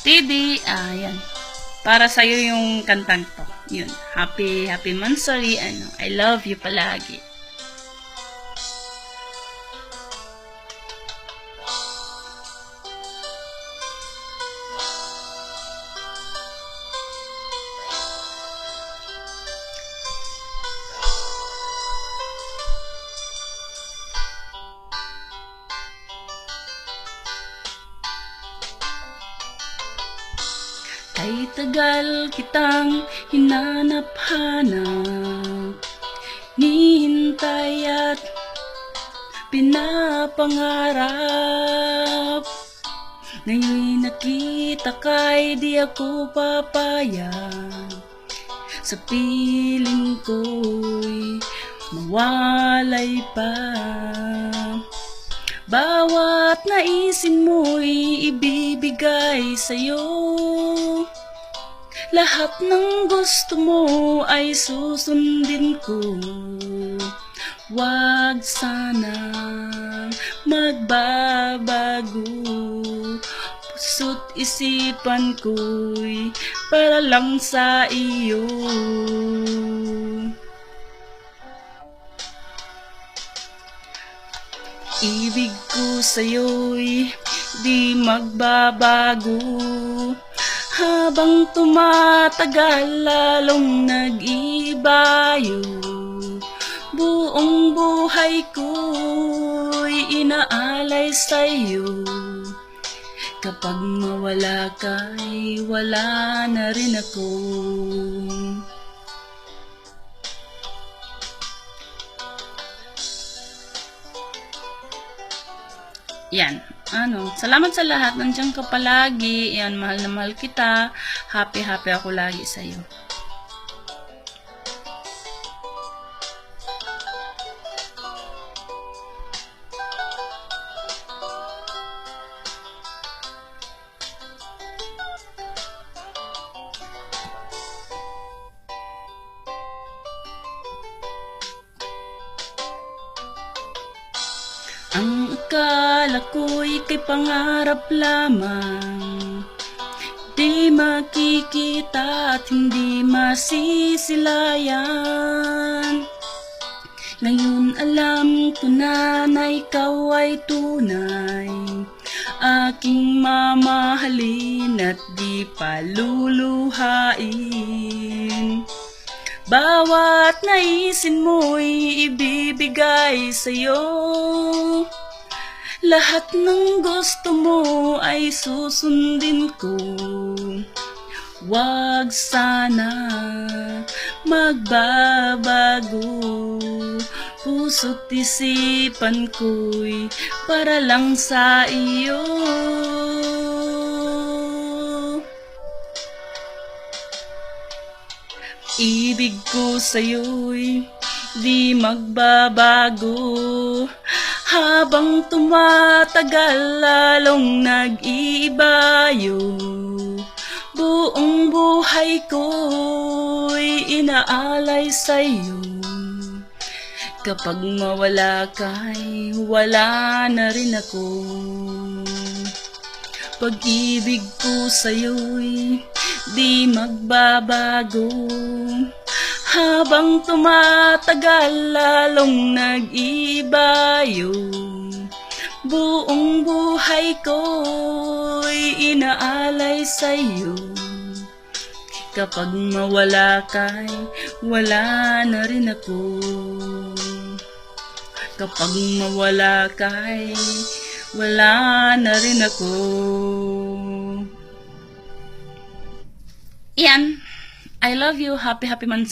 TD, ayan. Para sa'yo yung kantang to. Yun. Happy, happy Mansari. Ano, I love you palagi. Ay tagal kitang hinanap-hanap Nihintay at pinapangarap. Ngayon'y nakita kay di ako papayag Sa piling ko'y mawalay pa bawat naisin mo'y ibibigay sa'yo. Lahat ng gusto mo ay susundin ko. Wag sana magbabago. Puso't isipan ko'y para lang sa iyo Ibig ko sa'yo'y di magbabago. Habang tumatagal lalong nag-ibayo. Buong buhay ko'y inaalay sa'yo. Kapag mawala ka'y wala na rin ako Yan. Ano, salamat sa lahat. Nandiyan ka palagi. Yan, mahal na mahal kita. Happy, happy ako lagi sa'yo. Akala ko'y kay pangarap lamang. Di makikita at hindi masisilayan. Ngayon alam ko na na ikaw ay tunay. Aking mamahalin at di paluluhain bawat naisin mo'y ibibigay sa'yo Lahat ng gusto mo ay susundin ko. Wag sana magbabago. Puso't isipan ko'y para lang sa iyo. Ibig ko sa'yo'y di magbabago Habang tumatagal lalong nag-iibayo Buong buhay ko'y inaalay sa'yo. Kapag mawala ka'y wala na rin ako. Pag-ibig ko sa'yo'y di magbabago Habang tumatagal lalong nag-ibayo Buong buhay ko'y inaalay sa'yo. Kapag mawala ka'y wala na rin ako. Kapag mawala ka'y wala na rin ako. Iyan. I love you. Happy, happy man